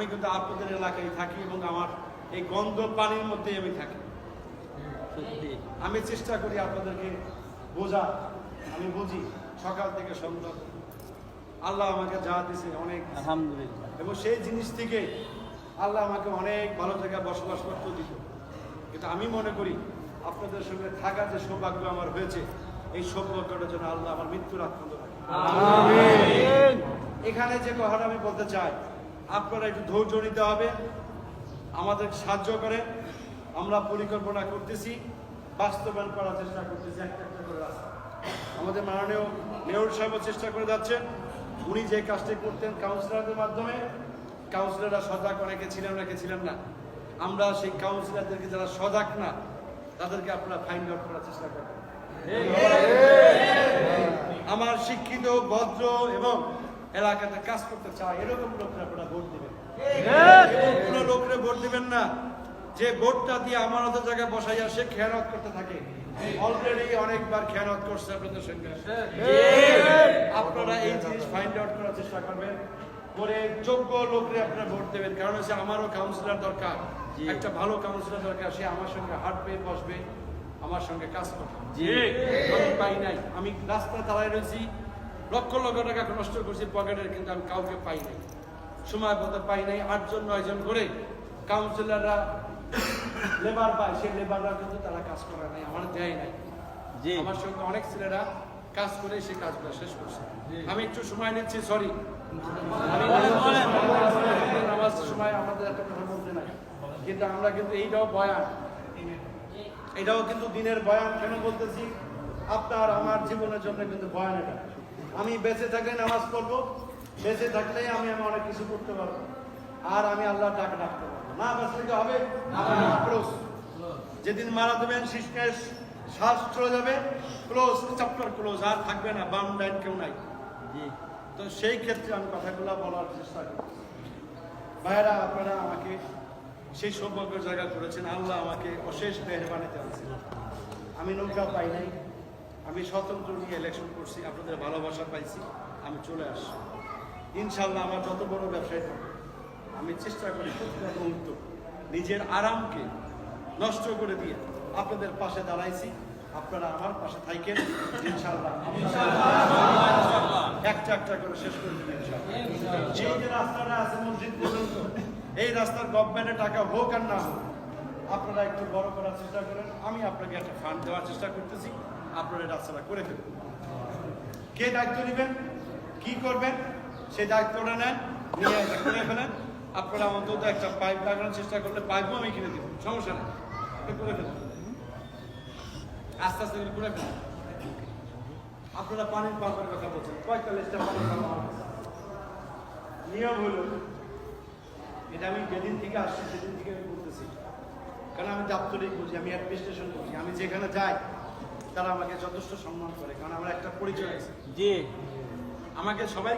আমি কিন্তু আপনাদের এলাকায় থাকি এবং আমার এই গন্ধ পানির মধ্যেই আমি থাকি। আমি চেষ্টা করি আপনাদেরকে বোঝা আমি বুঝি সকাল থেকে সন্ধ্যা। আল্লাহ আমাকে যা দিছে অনেক আলহামদুলিল্লাহ। এবং সেই জিনিস থেকে আল্লাহ আমাকে অনেক ভালো জায়গায় বসবাস করতে দিত কিন্তু আমি মনে করি আপনাদের সঙ্গে থাকার যে সৌভাগ্য আমার হয়েছে এই সৌভাগ্যটার জন্য আল্লাহ আমার মৃত্যুর আক্রান্ত এখানে যে কথাটা আমি বলতে চাই আপনারা একটু ধৈর্য নিতে হবে। আমাদের সাহায্য করে আমরা পরিকল্পনা করতেছি বাস্তবায়ন করার চেষ্টা করতেছি একটা একটা করে রাস্তা। আমাদের মাননীয় মেয়র সাহেবও চেষ্টা করে যাচ্ছেন। উনি যে কাজটি করতেন কাউন্সিলরদের মাধ্যমে কাউন্সিলররা সজাগ অনেকে ছিলেন অনেকে ছিলেন না। আমরা সেই কাউন্সিলরদেরকে যারা সজাগ না তাদেরকে আপনারা ফাইন্ড আউট করার চেষ্টা করবেন। আমার শিক্ষিত ভদ্র এবং এলাকাতে কাজ করতে চায় এরকম লোকরা আপনারা ভোট দিবেন? কোনো লোকরে ভোট দিবেন না। যে ভোটটা দিয়ে আমার মতো জায়গায় বসাইয়া সে খেয়ানত করতে থাকে। অলরেডি অনেকবার খেয়ানত করছে আপনাদের সঙ্গে। আপনারা এই জিনিস ফাইন্ড আউট করার চেষ্টা করবেন। করে যোগ্য লোকরে আপনারা ভোট দেবেন। কারণ হচ্ছে আমারও কাউন্সিলর দরকার। একটা ভালো কাউন্সিলর দরকার। সে আমার সঙ্গে হাঁটবে বসবে আমার সঙ্গে কাজ করবে। আমি পাই নাই। আমি রাস্তা দাঁড়ায় রয়েছি। লক্ষ লক্ষ টাকা নষ্ট করছি পকেটের কিন্তু আমি কাউকে পাই নাই। সময় মতো পাই নাই আটজন নয়জন করে কাউন্সিলররা লেবার পায়। সেই লেবাররা কিন্তু তারা কাজ করে নাই আমার দেয় নাই। আমার সঙ্গে অনেক ছেলেরা কাজ করে সেই কাজগুলো শেষ করছে। আমি একটু সময় নিচ্ছি সরি নামাজ সময় আমাদের একটা কথা বলতে নাই। কিন্তু আমরা কিন্তু এইটাও বয়ান। এটাও কিন্তু দিনের বয়ান কেন বলতেছি? আপনার আমার জীবনের জন্য কিন্তু বয়ান এটা। আমি বেঁচে থাকলে নামাজ পড়ব বেঁচে থাকলে আমি আমি অনেক কিছু করতে পারব। আর আমি আল্লাহ ডাক ডাকতে পারব। না বাঁচলে কি হবে? ক্লোজ যেদিন মারা দেবেন শিশকেশ শ্বাস চলে যাবে। ক্লোজ চ্যাপ্টার ক্লোজ আর থাকবে না বাম ডাইন কেউ নাই। জি। তো সেই ক্ষেত্রে আমি কথাগুলো বলার চেষ্টা করি ভাইরা আপনারা আমাকে সেই সৌভাগ্য জায়গা করেছেন। আল্লাহ আমাকে অশেষ মেহরবানিতে আছে আমি নৌকা পাই নাই। আমি স্বতন্ত্র নিয়ে ইলেকশন করছি আপনাদের ভালোবাসা পাইছি আমি চলে আসছি। ইনশাল্লাহ আমার যত বড় ব্যবসায়ী আমি চেষ্টা করি প্রতিটা মুহূর্ত নিজের আরামকে নষ্ট করে দিয়ে আপনাদের পাশে দাঁড়াইছি আপনারা আমার পাশে থাকেন ইনশাল্লাহ একটা একটা করে শেষ করে দেবেন। এই যে রাস্তাটা আছে মসজিদ পর্যন্ত এই রাস্তার গভর্নমেন্টের টাকা হোক আর না হোক আপনারা একটু বড় করার চেষ্টা করেন আমি আপনাকে একটা ফান্ড দেওয়ার চেষ্টা করতেছি। আপনারা রাস্তাটা করে ফেলুন। কে দায়িত্ব নেবেন? কি করবেন? সেই দায়িত্বটা নেন, নিয়ে করে ফেলেন। আপনারা অন্তত একটা পাইপ লাগানোর চেষ্টা করলে পাইপও আমি কিনে দিব, সমস্যা নেই। করে ফেলুন। আস্তে আস্তে করে ফেলুন। আপনারা পানির পাম্পের কথা বলছেন লিস্টে পানির পাম্প নিয়ম হলো, এটা আমি যেদিন থেকে আসছি, সেদিন থেকে আমি বলতেছি। কারণ আমি দাপ্তরিক বুঝি, আমি অ্যাডমিনিস্ট্রেশন বুঝি, আমি যেখানে যাই তারা আমাকে যথেষ্ট সম্মান করে কারণ আমার একটা পরিচয় আছে। যে আমাকে সবাই